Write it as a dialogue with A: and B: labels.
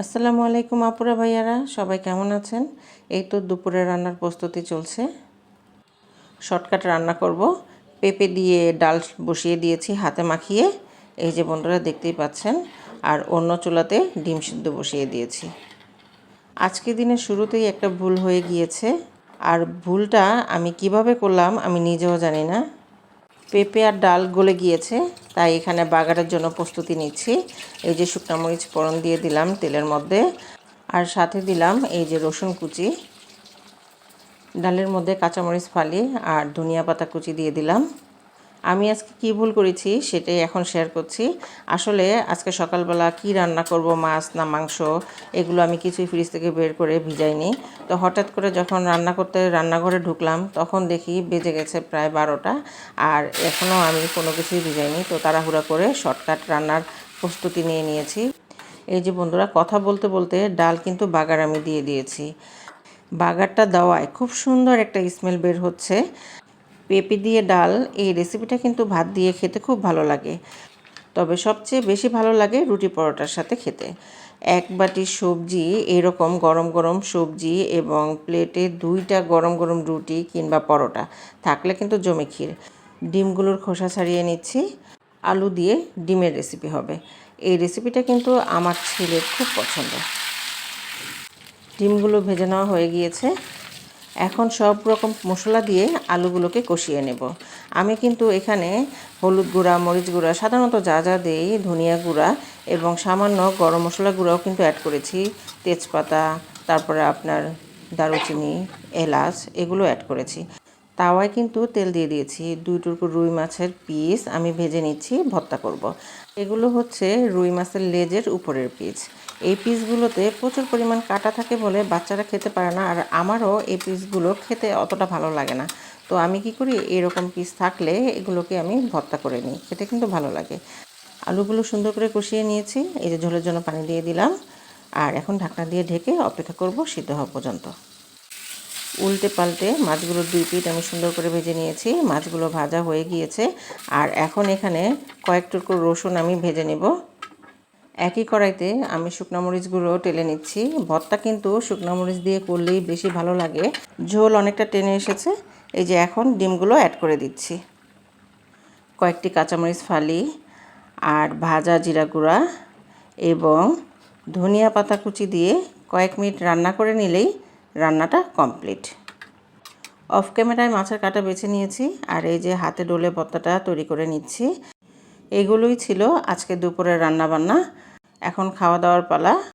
A: আসসালামু আলাইকুম আপুরা ভাইয়ারা, সবাই কেমন আছেন? এই তো দুপুরে রান্নার প্রস্তুতি চলছে। শর্টকাট রান্না করব। পেঁপে দিয়ে ডাল বসিয়ে দিয়েছি হাতে মাখিয়ে। এই যে বন্ধুরা দেখতেই পাচ্ছেন, আর অন্য চুলাতে ডিম সিদ্ধ বসিয়ে দিয়েছি। আজকে দিনের শুরুতেই একটা ভুল হয়ে গিয়েছে। আর ভুলটা আমি কীভাবে করলাম আমি নিজেও জানি না। পেঁপে আর ডাল গলে গিয়েছে, তাই এখানে বাগারের জন্য প্রস্তুতি নিচ্ছি। এই যে শুকনো মরিচ ফোড়ন দিয়ে দিলাম তেলের মধ্যে, আর সাথে দিলাম এই যে রসুন কুচি। ডালের মধ্যে কাঁচামরিচ ফালি আর ধনিয়া পাতা কুচি দিয়ে দিলাম। আমি আজকে কি ভুল করেছি সেটাই এখন শেয়ার করছি। আসলে আজকে সকালবেলা কি রান্না করব, মাছ না মাংস, এগুলো আমি কিছুই ফ্রিজ থেকে বের করে ভিজাইনি। তো হঠাৎ করে যখন রান্না করতে, রান্নাঘরে ঢুকলাম, তখন দেখি বেজে গেছে প্রায় বারোটা আর এখনও আমি কোনো কিছুই ভিজাইনি। তো তাড়াহুড়া করে শর্টকাট রান্নার প্রস্তুতি নিয়ে নিয়েছি। এই যে বন্ধুরা, কথা বলতে বলতে ডাল কিন্তু বাগার আমি দিয়ে দিয়েছি। বাগারটা দেওয়ায় খুব সুন্দর একটা স্মেল বের হচ্ছে। পেঁপে দিয়ে ডাল, এই রেসিপিটা কিন্তু ভাত দিয়ে খেতে খুব ভালো লাগে। তবে সবচেয়ে বেশি ভালো লাগে রুটি পরোটার সাথে খেতে। এক বাটি সবজি, এরকম গরম গরম সবজি এবং প্লেটে দুইটা গরম গরম রুটি কিংবা পরোটা, থাকলে কিন্তু জমে ক্ষীর। ডিমগুলোর খোসা ছাড়িয়ে নিচ্ছি। আলু দিয়ে ডিমের রেসিপি হবে। এই রেসিপিটা কিন্তু আমার ছেলের খুব পছন্দ। ডিমগুলো ভেজে নেওয়া হয়ে গিয়েছে। এখন সব রকম মশলা দিয়ে আলুগুলোকে কষিয়ে নেব। আমি কিন্তু এখানে হলুদ গুঁড়া, মরিচ গুঁড়া, সাধারণত যা যা দিই, ধনিয়া গুঁড়া এবং সামান্য গরম মশলা গুঁড়াও কিন্তু অ্যাড করেছি। তেজপাতা, তারপরে আপনার দারুচিনি, এলাচ, এগুলো অ্যাড করেছি। তাওয়ায় কিন্তু তেল দিয়ে দিয়েছি। দুই টুকরো রুই মাছের পিস আমি ভেজে নিচ্ছি, ভর্তা করব। এগুলো হচ্ছে রুই মাছের লেজের উপরের পিস। এই পিসগুলোতে প্রচুর পরিমাণ কাটা থাকে বলে বাচ্চারা খেতে পারে না আর আমারও এই পিসগুলো খেতে অতটা ভালো লাগে না। তো আমি কি করি, এরকম পিস থাকলে এগুলোকে আমি ভর্তা করে নিই, খেতে কিন্তু ভালো লাগে। আলুগুলো সুন্দর করে কষিয়ে নিয়েছি, এই যে ঝোলের জন্য পানি দিয়ে দিলাম। আর এখন ঢাকনা দিয়ে ঢেকে অপেক্ষা করব সিদ্ধ হওয়া পর্যন্ত। উল্টে পাল্টে মাছগুলোর দুই পিঠ আমি সুন্দর করে ভেজে নিয়েছি। মাছগুলো ভাজা হয়ে গিয়েছে। আর এখন এখানে কয়েক টুকরো রসুন আমি ভেজে নেব। একই কড়াইতে আমি শুকনো মরিচগুলো টেলে নিচ্ছি। ভর্তা কিন্তু শুকনো মরিচ দিয়ে করলেই বেশি ভালো লাগে। ঝোল অনেকটা টেনে এসেছে। এই যে এখন ডিমগুলো অ্যাড করে দিচ্ছি। কয়েকটি কাঁচামরিচ ফালি আর ভাজা জিরা গুঁড়া এবং ধনিয়া পাতা কুচি দিয়ে কয়েক মিনিট রান্না করে নিলেই রান্নাটা কমপ্লিট অফ ক্যামেরায় মাছের কাটা বেছে নিয়েছি, আর এই যে হাতে ডোলে পত্তাটা তৈরি করে নিচ্ছি, এগুলোই ছিল আজকে দুপুরের রান্না বান্না এখন খাওয়া দাওয়ার পালা।